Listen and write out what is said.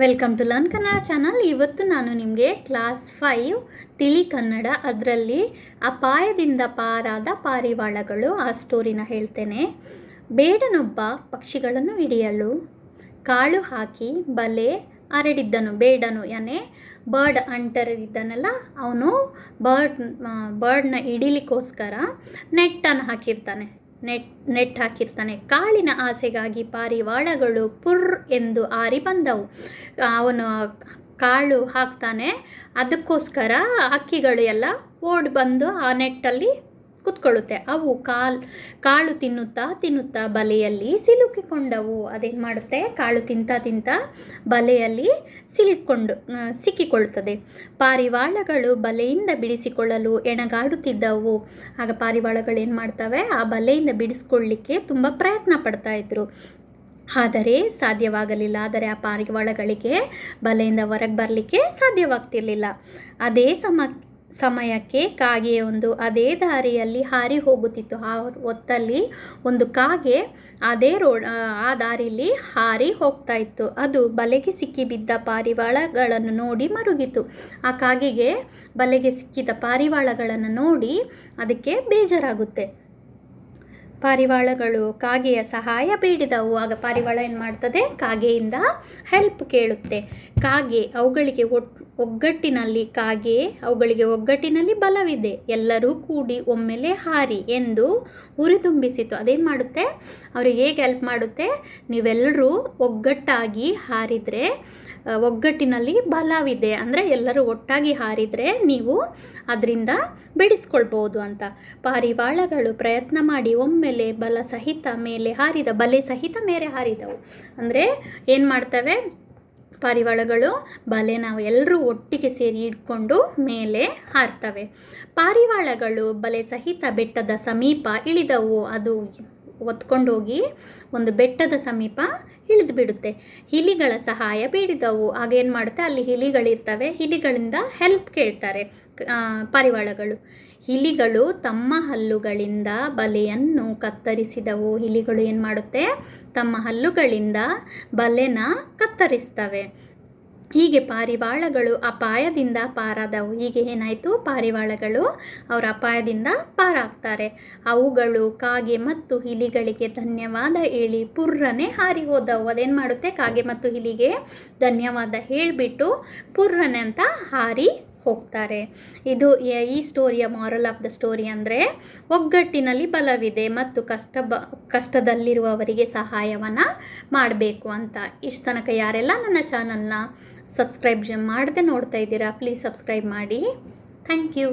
Welcome to learn Kannada channel ಇವತ್ತು ನಾನು ನಿಮಗೆ ಕ್ಲಾಸ್ ಫೈವ್ ತಿಳಿ ಕನ್ನಡ ಅದರಲ್ಲಿ ಅಪಾಯದಿಂದ ಪಾರಾದ ಪಾರಿವಾಳಗಳು ಆ ಸ್ಟೋರಿನ ಹೇಳ್ತೇನೆ. ಬೇಡನೊಬ್ಬ ಪಕ್ಷಿಗಳನ್ನು ಹಿಡಿಯಲು, ಕಾಳು ಹಾಕಿ ಬಲೆ ಹರಡಿದ್ದನು, ಬೇಡನು ಯಾನೆ ಬರ್ಡ್ ಅಂಟರ್ ಇದ್ದಾನಲ್ಲ, ಅವನು ಬರ್ಡ್ ಬರ್ಡ್ನ ಹಿಡೀಲಿಕ್ಕೋಸ್ಕರ ನೆಟ್ಟನ್ನು ಹಾಕಿರ್ತಾನೆ. ನೆಟ್ ನೆಟ್ ಹಾಕಿರ್ತಾನೆ. ಕಾಳಿನ ಆಸೆಗಾಗಿ ಪಾರಿವಾಳಗಳು ಪುರ್ ಎಂದು ಆರಿ ಬಂದವು. ಅವನು ಕಾಳು ಹಾಕ್ತಾನೆ. ಅದಕ್ಕೋಸ್ಕರ ಹಕ್ಕಿಗಳು ಎಲ್ಲ ಓಡಿ ಬಂದು ಆ ನೆಟ್ಟಲ್ಲಿ ಕುತ್ಕೊಳ್ಳುತ್ತೆ. ಅವು ಕಾಲ್, ಕಾಳು ತಿನ್ನುತ್ತಾ ತಿನ್ನುತ್ತಾ ಬಲೆಯಲ್ಲಿ ಸಿಲುಕಿಕೊಂಡವು. ಅದೇನು ಮಾಡುತ್ತೆ? ಕಾಳು ತಿಂತಾ ತಿಂತಾ ಬಲೆಯಲ್ಲಿ ಸಿಲುಕೊಂಡು ಸಿಕ್ಕಿಕೊಳ್ಳುತ್ತದೆ. ಪಾರಿವಾಳಗಳು ಬಲೆಯಿಂದ ಬಿಡಿಸಿಕೊಳ್ಳಲು ಎಣಗಾಡುತ್ತಿದ್ದವು. ಆಗ ಪಾರಿವಾಳಗಳು ಏನು ಮಾಡ್ತವೆ? ಆ ಬಲೆಯಿಂದ ಬಿಡಿಸ್ಕೊಳ್ಳಿಕ್ಕೆ ತುಂಬ ಪ್ರಯತ್ನ ಪಡ್ತಾ ಇದ್ರು. ಆದರೆ ಸಾಧ್ಯವಾಗಲಿಲ್ಲ. ಆದರೆ ಆ ಪಾರಿವಾಳಗಳಿಗೆ ಬಲೆಯಿಂದ ಹೊರಗೆ ಬರಲಿಕ್ಕೆ ಸಾಧ್ಯವಾಗ್ತಿರ್ಲಿಲ್ಲ. ಅದೇ ಸಮ ಸಮಯಕ್ಕೆ ಕಾಗೆಯೊಂದು ಅದೇ ದಾರಿಯಲ್ಲಿ ಹಾರಿ ಹೋಗುತ್ತಿತ್ತು. ಆ ಹೊತ್ತಲ್ಲಿ ಒಂದು ಕಾಗೆ ಅದೇ ರೋಡ್ ಆ, ದಾರಿಯಲ್ಲಿ ಹಾರಿ ಹೋಗ್ತಾ ಇತ್ತು. ಅದು ಬಲೆಗೆ ಸಿಕ್ಕಿಬಿದ್ದ ಪಾರಿವಾಳಗಳನ್ನು ನೋಡಿ ಮರುಗಿತು. ಆ ಕಾಗೆಗೆ ಬಲೆಗೆ ಸಿಕ್ಕಿದ ಪಾರಿವಾಳಗಳನ್ನು ನೋಡಿ ಅದಕ್ಕೆ ಬೇಜಾರಾಗುತ್ತೆ. ಪಾರಿವಾಳಗಳು ಕಾಗೆಯ ಸಹಾಯ ಬೇಡಿದವು. ಆಗ ಪಾರಿವಾಳ ಏನು ಮಾಡ್ತದೆ ಕಾಗೆಯಿಂದ ಹೆಲ್ಪ್ ಕೇಳುತ್ತೆ. ಕಾಗೆ ಅವುಗಳಿಗೆ ಒಟ್ ಒಗ್ಗಟ್ಟಿನಲ್ಲಿ ಕಾಗೆ, ಅವುಗಳಿಗೆ ಒಗ್ಗಟ್ಟಿನಲ್ಲಿ ಬಲವಿದೆ. ಎಲ್ಲರೂ ಕೂಡಿ ಒಮ್ಮೆಲೆ ಹಾರಿ ಎಂದು ಉರಿದುಂಬಿಸಿತು ಅದೇನು ಮಾಡುತ್ತೆ? ಅವ್ರಿಗೆ ಹೇಗೆ ಹೆಲ್ಪ್ ಮಾಡುತ್ತೆ? ನೀವೆಲ್ಲರೂ ಒಗ್ಗಟ್ಟಾಗಿ ಹಾರಿದರೆ ಒಗ್ಗಟ್ಟಿನಲ್ಲಿ ಬಲವಿದೆ ಅಂದರೆ ಎಲ್ಲರೂ ಒಟ್ಟಾಗಿ ಹಾರಿದರೆ ನೀವು ಅದರಿಂದ ಬಿಡಿಸ್ಕೊಳ್ಬೋದು ಅಂತ. ಪಾರಿವಾಳಗಳು ಪ್ರಯತ್ನ ಮಾಡಿ ಒಮ್ಮೆಲೆ ಬಲ ಸಹಿತ ಮೇಲೆ ಹಾರಿದ, ಬಲೆ ಸಹಿತ ಮೇಲೆ ಹಾರಿದವು. ಅಂದರೆ ಏನು ಮಾಡ್ತವೆ? ಪಾರಿವಾಳಗಳು ಬಲೆ ನಾವು ಎಲ್ಲರೂ ಒಟ್ಟಿಗೆ ಸೇರಿ ಇಟ್ಕೊಂಡು ಮೇಲೆ ಹಾರ್ತವೆ. ಪಾರಿವಾಳಗಳು ಬಲೆ ಸಹಿತ ಬೆಟ್ಟದ ಸಮೀಪ ಇಳಿದವು. ಅದು ಒತ್ಕೊಂಡೋಗಿ ಒಂದು ಬೆಟ್ಟದ ಸಮೀಪ ಇಳಿದು ಬಿಡುತ್ತೆ. ಹಿಲಿಗಳ ಸಹಾಯ ಬೇಡಿದವು. ಆಗೇನು ಮಾಡುತ್ತೆ? ಅಲ್ಲಿ ಹಿಲಿಗಳಿರ್ತವೆ. ಹಿಲಿಗಳಿಂದ ಹೆಲ್ಪ್ ಕೇಳ್ತಾರೆ. ಪಾರಿವಾಳಗಳು ಹಿಲಿಗಳು ತಮ್ಮ ಹಲ್ಲುಗಳಿಂದ ಬಲೆಯನ್ನು ಕತ್ತರಿಸಿದವು. ಹಿಲಿಗಳು ಏನು ಮಾಡುತ್ತೆ? ತಮ್ಮ ಹಲ್ಲುಗಳಿಂದ ಬಲೆನ ಕತ್ತರಿಸ್ತವೆ. ಹೀಗೆ ಪಾರಿವಾಳಗಳು ಅಪಾಯದಿಂದ ಪಾರಾದವು. ಹೀಗೆ ಏನಾಯಿತು? ಪಾರಿವಾಳಗಳು ಅವರ ಅಪಾಯದಿಂದ ಪಾರಾಗ್ತಾರೆ. ಅವುಗಳು ಕಾಗೆ ಮತ್ತು ಹಿಲಿಗಳಿಗೆ ಧನ್ಯವಾದ ಹೇಳಿ ಪುರ್ರನೆ ಹಾರಿ ಹೋದವು ಅದೇನು ಮಾಡುತ್ತೆ? ಕಾಗೆ ಮತ್ತು ಹಿಲಿಗೆ ಧನ್ಯವಾದ ಹೇಳಿಬಿಟ್ಟು ಪುರ್ರನೆ ಅಂತ ಹಾರಿ ಹೋಗ್ತಾರೆ. ಇದು ಈ ಸ್ಟೋರಿಯ ಮಾರಲ್ ಆಫ್ ದ ಸ್ಟೋರಿ ಅಂದರೆ ಒಗ್ಗಟ್ಟಿನಲ್ಲಿ ಬಲವಿದೆ ಮತ್ತು ಕಷ್ಟ ಬ, ಕಷ್ಟದಲ್ಲಿರುವವರಿಗೆ ಸಹಾಯವನ್ನು ಮಾಡಬೇಕು ಅಂತ. ಇಷ್ಟು ತನಕ ಯಾರೆಲ್ಲ ನನ್ನ ಚಾನಲ್ನ ಸಬ್ಸ್ಕ್ರೈಬ್ ಮಾಡದೆ ನೋಡ್ತಾ ಇದ್ದೀರಾ ಪ್ಲೀಸ್ ಸಬ್ಸ್ಕ್ರೈಬ್ ಮಾಡಿ. Thank you